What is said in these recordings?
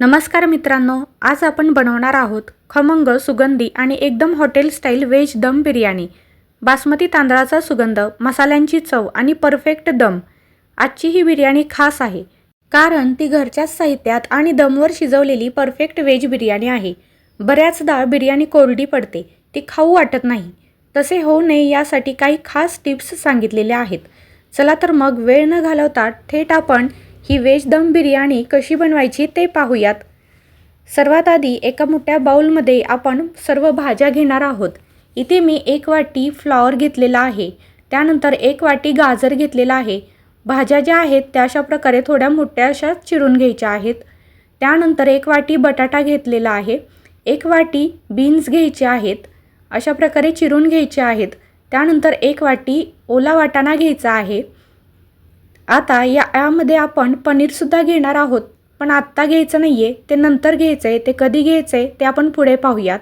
नमस्कार मित्रांनो आज आपण बनवणार आहोत खमंग सुगंधी आणि एकदम हॉटेल स्टाईल व्हेज दम बिर्याणी. बासमती तांदळाचा सुगंध मसाल्यांची चव आणि परफेक्ट दम. आजची ही बिर्याणी खास आहे कारण ती घरच्याच साहित्यात आणि दमवर शिजवलेली परफेक्ट व्हेज बिर्याणी आहे. बऱ्याचदा बिर्याणी कोरडी पडते ती खाऊ वाटत नाही. तसे होऊ नये यासाठी काही खास टिप्स सांगितलेल्या आहेत. चला तर मग वेळ न घालवता थेट आपण ही व्हेज दम बिर्याणी कशी बनवायची ते पाहूयात. सर्वात आधी एका मोठ्या बाऊलमध्ये आपण सर्व भाज्या घेणार आहोत. इथे मी एक वाटी फ्लॉवर घेतलेला आहे. त्यानंतर एक वाटी गाजर घेतलेला आहे. भाज्या ज्या आहेत त्या अशा प्रकारे थोड्या मोठ्या अशा चिरून घ्यायच्या आहेत. त्यानंतर एक वाटी बटाटा घेतलेला आहे. एक वाटी बीन्स घ्यायचे आहेत. अशा प्रकारे चिरून घ्यायचे आहेत. त्यानंतर एक वाटी ओला वाटाणा घ्यायचा आहे. आता या यामध्ये आपण पनीरसुद्धा घेणार आहोत. पण आत्ता घ्यायचं नाही आहे ते नंतर घ्यायचं आहे ते कधी घ्यायचं आहे ते आपण पुढे पाहूयात.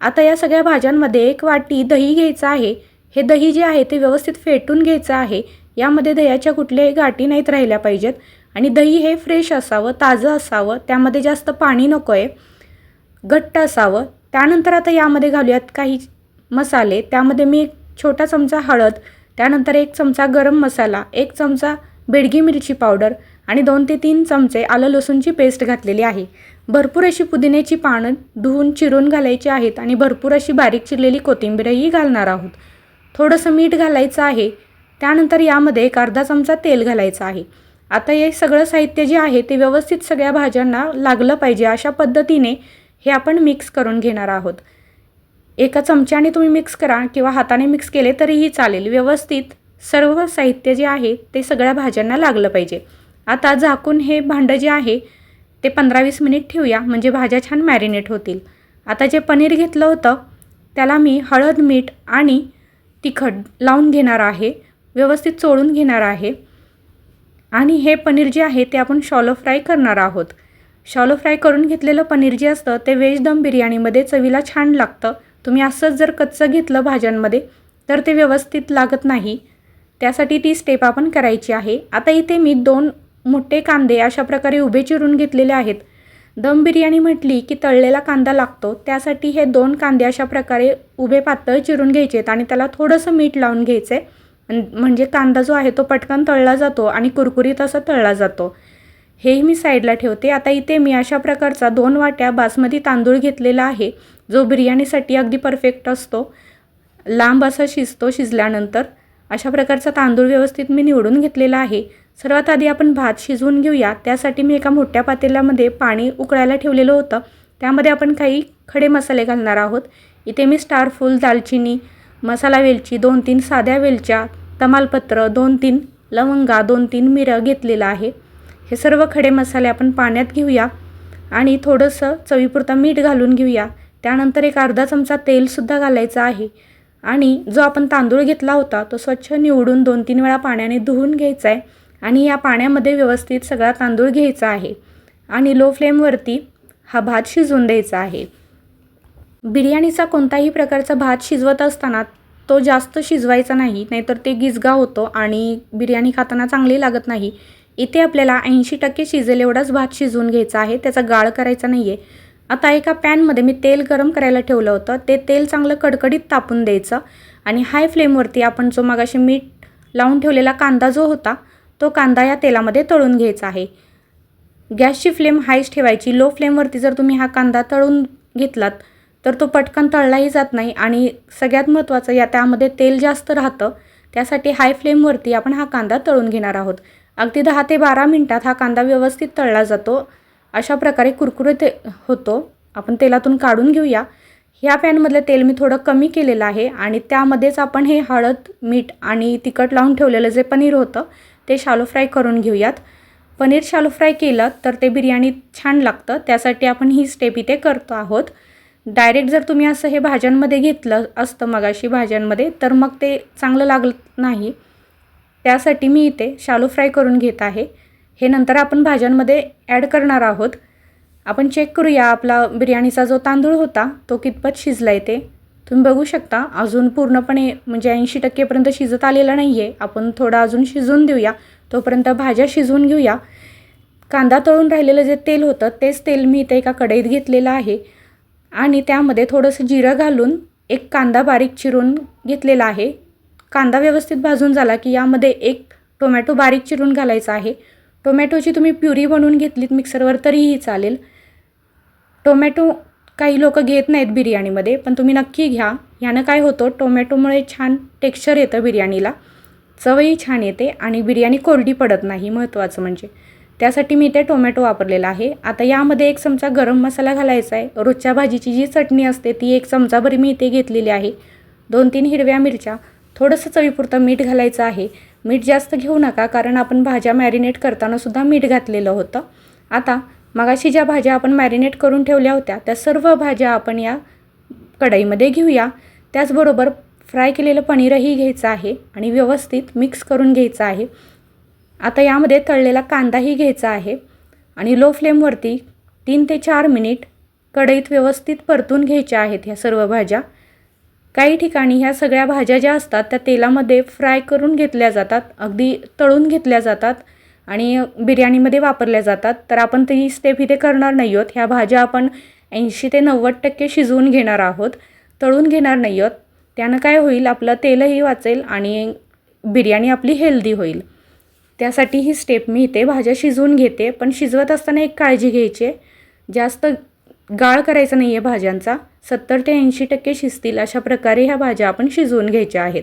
आता या सगळ्या भाज्यांमध्ये एक वाटी दही घ्यायचं आहे. हे दही जे आहे ते व्यवस्थित फेटून घ्यायचं आहे. यामध्ये दह्याच्या कुठल्याही गाठी नाहीत राहिल्या पाहिजेत. आणि दही हे फ्रेश असावं ताजं असावं त्यामध्ये जास्त पाणी नको आहे घट्ट असावं. त्यानंतर आता यामध्ये घालूयात काही मसाले. त्यामध्ये मी एक छोटा चमचा हळद त्यानंतर एक चमचा गरम मसाला एक चमचा बेडगी मिरची पावडर आणि दोन ते तीन चमचे आलं लसूणची पेस्ट घातलेली आहे. भरपूर अशी पुदिन्याची पानं धुवून चिरून घालायची आहेत आणि भरपूर अशी बारीक चिरलेली कोथिंबीरही घालणार आहोत. थोडंसं मीठ घालायचं आहे. त्यानंतर यामध्ये एक अर्धा चमचा तेल घालायचं आहे. आता हे सगळं साहित्य जे आहे ते व्यवस्थित सगळ्या भाज्यांना लागलं पाहिजे अशा पद्धतीने हे आपण मिक्स करून घेणार आहोत. एका चमच्याने तुम्ही मिक्स करा किंवा हाताने मिक्स केले तरीही चालेल. व्यवस्थित सर्व साहित्य जे आहे ते सगळ्या भाज्यांना लागलं पाहिजे. आता झाकून हे भांडं जे आहे ते पंधरा वीस मिनिट ठेवूया म्हणजे भाज्या छान मॅरिनेट होतील. आता जे पनीर घेतलं होतं त्याला मी हळद मीठ आणि तिखट लावून घेणार आहे व्यवस्थित चोळून घेणार आहे. आणि हे पनीर जे आहे ते आपण शॉलो फ्राय करणार आहोत. शॉलो फ्राय करून घेतलेलं पनीर जे असतं ते व्हेज दम बिर्याणीमध्ये चवीला छान लागतं. तुम्ही असंच जर कच्चं घेतलं भाज्यांमध्ये तर ते व्यवस्थित लागत नाही. त्यासाठी ती स्टेप आपण करायची आहे. आता इथे मी दोन मोठे कांदे अशा प्रकारे उभे चिरून घेतलेले आहेत. दम बिर्याणी म्हटली की तळलेला कांदा लागतो. त्यासाठी हे दोन कांदे अशा प्रकारे उभे पातळ चिरून घ्यायचे आहेत आणि त्याला थोडंसं मीठ लावून घ्यायचं आहे म्हणजे कांदा जो आहे तो पटकन तळला जातो आणि कुरकुरीत असा तळला जातो. हेही मी साईडला ठेवते. आता इथे मी अशा प्रकारचा दोन वाट्या बासमती तांदूळ घेतलेला आहे. जो बिर्याणीसाठी अगदी परफेक्ट असतो. लांब असा शिजतो शिजल्यानंतर. अशा प्रकारचा तांदूळ व्यवस्थित मी निवडून घेतलेला आहे. सर्वात आधी आपण भात शिजवून घेऊया. त्यासाठी मी एका मोठ्या पातेल्यामध्ये पाणी उकळायला ठेवलेलं होतं. त्यामध्ये आपण काही खडे मसाले घालणार आहोत. इथे मी स्टार फूल दालचिनी मसाला वेलची दोन तीन साध्या वेलच्या तमालपत्र दोन तीन लवंगा दोन तीन मिरं घेतलेलं आहे. हे सर्व खडे मसाले आपण पाण्यात घेऊया आणि थोडंसं चवीपुरतं मीठ घालून घेऊया. त्यानंतर एक अर्धा चमचा तेलसुद्धा घालायचं आहे. आणि जो आपण तांदूळ घेतला होता तो स्वच्छ निवडून दोन तीन वेळा पाण्याने धुवून घ्यायचा आहे आणि या पाण्यामध्ये व्यवस्थित सगळा तांदूळ घ्यायचा आहे आणि लो फ्लेमवरती हा भात शिजवून द्यायचा आहे. बिर्याणीचा कोणताही प्रकारचा भात शिजवत असताना तो जास्त शिजवायचा नाही नाहीतर ते गिजगा होतो आणि बिर्याणी खाताना चांगली लागत नाही. इथे आपल्याला ऐंशी टक्के शिजेल एवढाच भात शिजवून घ्यायचा आहे त्याचा गाळ करायचा नाही आहे आता एका पॅनमध्ये मी तेल गरम करायला ठेवलं होतं. ते तेल चांगलं कडकडीत तापून द्यायचं आणि हाय फ्लेमवरती आपण जो मगाशी मीठ लावून ठेवलेला कांदा जो होता तो कांदा या तेलामध्ये तळून घ्यायचा आहे. गॅसची फ्लेम हायच ठेवायची. लो फ्लेमवरती जर तुम्ही हा कांदा तळून घेतलात तर तो पटकन तळलाही जात नाही आणि सगळ्यात महत्त्वाचं या त्यामध्ये तेल जास्त राहतं त्यासाठी हाय फ्लेमवरती आपण हा कांदा तळून घेणार आहोत. अगदी दहा ते बारा मिनटात हा कांदा व्यवस्थित तळला जातो. अशा प्रकारे कुरकुरीत होतो. आपण तेलातून काढून घेऊया. ह्या पॅनमधलं तेल मी थोडं कमी केलेलं आहे आणि त्यामध्येच आपण हे हळद मीठ आणि तिखट लावून ठेवलेलं जे पनीर होतं ते शालो फ्राय करून घेऊयात. पनीर शालो फ्राय केलं तर ते बिर्याणी छान लागतं. त्यासाठी आपण ही स्टेप इथे करतो आहोत. डायरेक्ट जर तुम्ही असं हे भाज्यांमध्ये घेतलं असतं मगाशी भाज्यांमध्ये तर मग ते चांगलं लागत नाही. त्यासाठी मी इथे शालो फ्राय करून घेत आहे. हे नंतर आपण भाज्यांमध्ये ॲड करणार आहोत. आपण चेक करूया आपला बिर्याणीचा जो तांदूळ होता तो कितपत शिजला आहे ते. तुम्ही बघू शकता अजून पूर्णपणे म्हणजे ऐंशी टक्केपर्यंत शिजत आलेला नाही आहे आपण थोडा अजून शिजवून देऊया तोपर्यंत भाज्या शिजवून घेऊया. कांदा तळून राहिलेलं जे तेल होतं तेच तेल मी इथे एका कढईत घेतलेलं आहे. आणि त्यामध्ये थोडंसं जिरं घालून एक कांदा बारीक चिरून घेतलेला आहे. कांदा व्यवस्थित भाजून झाला की यामध्ये एक टोमॅटो बारीक चिरून घालायचा आहे. टोमॅटोची तुम्ही प्युरी बनवून घेतलीत मिक्सरवर तरीही चालेल. टोमॅटो काही लोक घेत नाहीत बिर्याणीमध्ये पण तुम्ही नक्की घ्या. ह्यानं काय होतं टोमॅटोमुळे छान टेक्स्चर येतं बिर्याणीला. चवही छान येते आणि बिर्याणी कोरडी पडत नाही महत्त्वाचं म्हणजे. त्यासाठी मी इथे टोमॅटो वापरलेला आहे. आता यामध्ये एक चमचा गरम मसाला घालायचा आहे. रोजच्या भाजीची जी चटणी असते ती एक चमचाभर मी इथे घेतलेली आहे. दोन तीन हिरव्या मिरच्या थोडंसं चवीपुरतं मीठ घालायचं आहे. मीठ जास्त घेऊ नका कारण आपण भाज्या मॅरिनेट करताना सुद्धा मीठ घातलेलं होतं. आता मगाशी ज्या भाज्या आपण मॅरिनेट करून ठेवल्या होत्या त्या सर्व भाज्या आपण या कढईमध्ये घेऊया. त्याचबरोबर फ्राय केलेलं पनीरही घ्यायचं आहे आणि व्यवस्थित मिक्स करून घ्यायचं आहे. आता यामध्ये तळलेला कांदाही घ्यायचा आहे आणि लो फ्लेमवरती तीन ते चार मिनिट कढईत व्यवस्थित परतून घ्यायच्या आहेत ह्या सर्व भाज्या. काही ठिकाणी ह्या सगळ्या भाज्या ज्या असतात त्या तेलामध्ये फ्राय करून घेतल्या जातात अगदी तळून घेतल्या जातात आणि बिर्याणीमध्ये वापरल्या जातात. तर आपण ती स्टेप इथे करणार नाही आहोत. ह्या भाज्या आपण ऐंशी ते नव्वद टक्के शिजवून घेणार आहोत. तळून घेणार नाही आहोत. त्यानं काय होईल आपलं तेलही वाचेल आणि बिर्याणी आपली हेल्दी होईल. त्यासाठी ही स्टेप मी इथे भाज्या शिजवून घेते. पण शिजवत असताना एक काळजी घ्यायची जास्त गाळ करायचा नाही आहे भाज्यांचा. सत्तर ते ऐंशी टक्के शिजतील अशा प्रकारे ह्या भाज्या आपण शिजवून घ्यायच्या आहेत.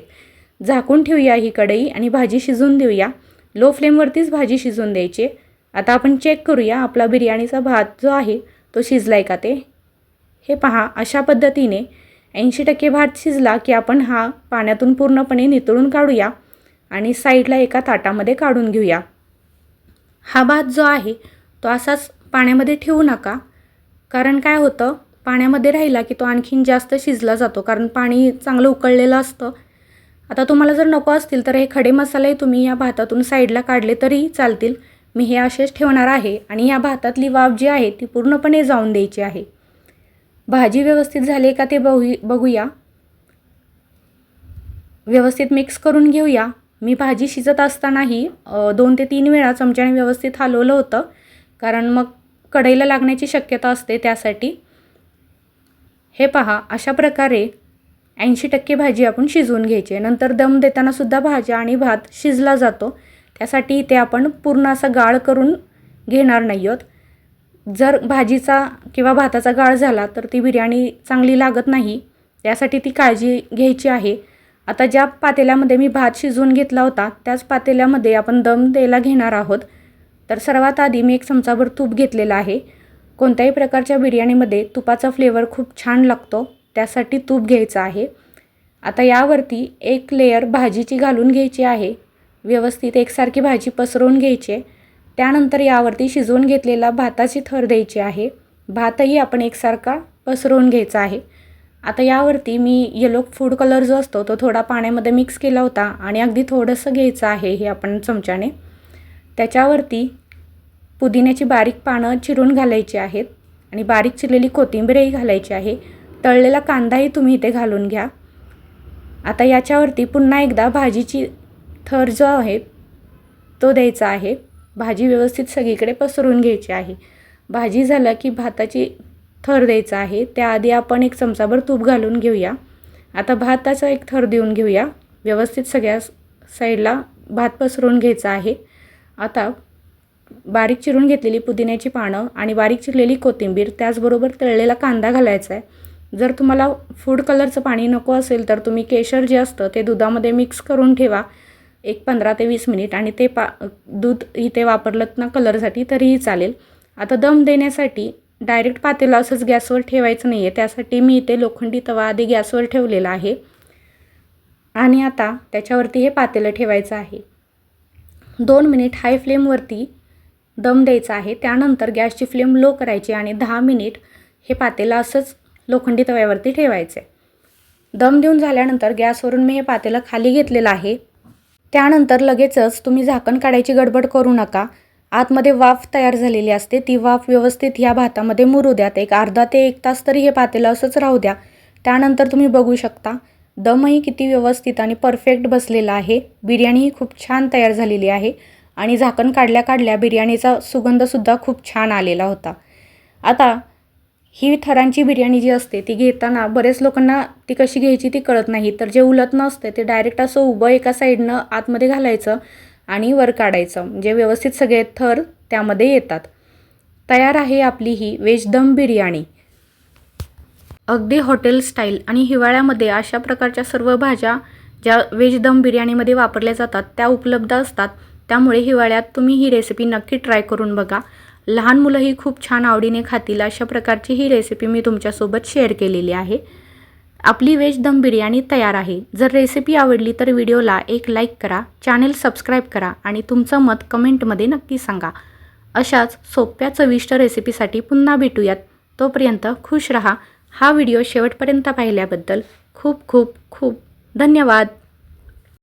झाकून ठेवूया ही कढई आणि भाजी शिजवून देऊया. लो फ्लेमवरतीच भाजी शिजवून द्यायची. आता आपण चेक करूया आपला बिर्याणीचा भात जो आहे तो शिजला आहे का ते? हे पहा अशा पद्धतीने ऐंशी टक्के भात शिजला की आपण हा पाण्यातून पूर्णपणे नितळून काढूया आणि साईडला एका ताटामध्ये काढून घेऊया. हा भात जो आहे तो असाच पाण्यामध्ये ठेवू नका. कारण काय होतं पाण्यामध्ये राहिला की तो आणखीन जास्त शिजला जातो कारण पाणी चांगलं उकळलेलं असतं. आता तुम्हाला जर नको असतील तर हे खडे मसाले तुम्ही या भातातून साईडला काढले तरीही चालतील. मी हे असेच ठेवणार आहे आणि या भातातली वाफ जी आहे ती पूर्णपणे जाऊन द्यायची आहे. भाजी व्यवस्थित झाली का ते बघू बघूया. व्यवस्थित मिक्स करून घेऊया. मी भाजी शिजत असतानाही दोन ते तीन वेळा चमच्याने व्यवस्थित हलवलं होतं. कारण मग कढईला लागण्याची शक्यता असते त्यासाठी. हे पहा अशा प्रकारे ऐंशी टक्के भाजी आपण शिजवून घ्यायची नंतर दम देतानासुद्धा भाज्या आणि भात शिजला जातो. त्यासाठी ते आपण पूर्ण असा गाळ करून घेणार नाही आहोत. जर भाजीचा किंवा भाताचा गाळ झाला तर ती बिर्याणी चांगली लागत नाही. त्यासाठी ती काळजी घ्यायची आहे. आता ज्या पातेल्यामध्ये मी भात शिजवून घेतला होता त्याच पातेल्यामध्ये आपण दम द्यायला घेणार आहोत. तर सर्वात आधी मी एक चमचाभर तूप घेतलेला आहे. कोणत्याही प्रकारच्या बिर्याणीमध्ये तुपाचा फ्लेवर खूप छान लागतो त्यासाठी तूप घ्यायचं आहे. आता यावरती एक लेयर भाजीची घालून घ्यायची आहे. व्यवस्थित एकसारखी भाजी पसरवून घ्यायची आहे. त्यानंतर यावरती शिजवून घेतलेला भाताची थर द्यायची आहे. भातही आपण एकसारखा पसरवून घ्यायचा आहे. आता यावरती मी येलो फूड कलर जो असतो तो थोडा पाण्यामध्ये मिक्स केला होता आणि अगदी थोडंसं घ्यायचं आहे हे आपण चमच्याने. त्याच्यावरती पुदिन्याची बारीक पानं चिरून घालायची आहेत आणि बारीक चिरलेली कोथिंबीरही घालायची आहे. तळलेला कांदाही तुम्ही इथे घालून घ्या. आता याच्यावरती पुन्हा एकदा भाजीची थर जो आहे तो द्यायचा आहे. भाजी व्यवस्थित सगळीकडे पसरून घ्यायची आहे. भाजी झालं की भाताची थर द्यायचा आहे. त्याआधी आपण एक चमचाभर तूप घालून घेऊया. आता भाताचा एक थर देऊन घेऊया. व्यवस्थित सगळ्या साईडला भात पसरून घ्यायचा आहे. आता बारीक चिरून घेतलेली पुदिन्याची पानं आणि बारीक चिरलेली कोथिंबीर त्याचबरोबर तळलेला कांदा घालायचा आहे. जर तुम्हाला फूड कलरचं पाणी नको असेल तर तुम्ही केशर जे असतं ते दुधामध्ये मिक्स करून ठेवा. एक पंधरा ते वीस मिनिट आणि ते पा दूध इथे वापरलं ना कलरसाठी तरीही चालेल. आता दम देण्यासाठी डायरेक्ट पातेला असंच गॅसवर ठेवायचं नाही आहे त्यासाठी मी इथे लोखंडी तवा आधी गॅसवर ठेवलेला आहे. आणि आता त्याच्यावरती हे पातेलं ठेवायचं आहे. दोन मिनिट हाय फ्लेमवरती दम द्यायचा आहे. त्यानंतर गॅसची फ्लेम लो करायची आणि दहा मिनिट हे पातेलं असंच लोखंडी तव्यावरती ठेवायचं. आहे दम देऊन झाल्यानंतर गॅसवरून मी हे पातेलं खाली घेतलेलं आहे. त्यानंतर लगेचच तुम्ही झाकण काढायची गडबड करू नका. आतमध्ये वाफ तयार झालेली असते. ती वाफ व्यवस्थित ह्या भातामध्ये मुरू द्यात एक अर्धा ते एक तास तरी हे पातेलं असंच राहू द्या. त्यानंतर तुम्ही बघू शकता दमही किती व्यवस्थित आणि परफेक्ट बसलेला आहे. बिर्याणीही खूप छान तयार झालेली आहे. आणि झाकण काढल्या काढल्या बिर्याणीचा सुगंधसुद्धा खूप छान आलेला होता. आता ही थरांची बिर्याणी जी असते ती घेताना बरेच लोकांना ती कशी घ्यायची ती कळत नाही. तर जे उलतनं असते ते डायरेक्ट असं उभं एका साईडनं आतमध्ये घालायचं आणि वर काढायचं. म्हणजे व्यवस्थित सगळे थर त्यामध्ये येतात. तयार आहे आपली ही व्हेज दम बिर्याणी. अगदी हॉटेल स्टाईल आणि हिवाळ्यामध्ये अशा प्रकारच्या सर्व भाज्या ज्या व्हेज दम बिर्याणीमध्ये वापरल्या जातात त्या उपलब्ध असतात. त्यामुळे हिवाळ्यात तुम्ही ही रेसिपी नक्की ट्राय करून बघा. लहान मुलंही खूप छान आवडीने खातील अशा प्रकारची ही रेसिपी मी तुमच्यासोबत शेअर केलेली आहे. आपली व्हेज दम बिर्याणी तयार आहे. जर रेसिपी आवडली तर व्हिडिओला एक लाईक करा चॅनेल सबस्क्राईब करा आणि तुमचं मत कमेंटमध्ये नक्की सांगा. अशाच सोप्या चविष्ट रेसिपीसाठी पुन्हा भेटूयात. तोपर्यंत खुश रहा. हा व्हिडिओ शेवटपर्यंत पाहिल्याबद्दल खूप खूप खूप धन्यवाद.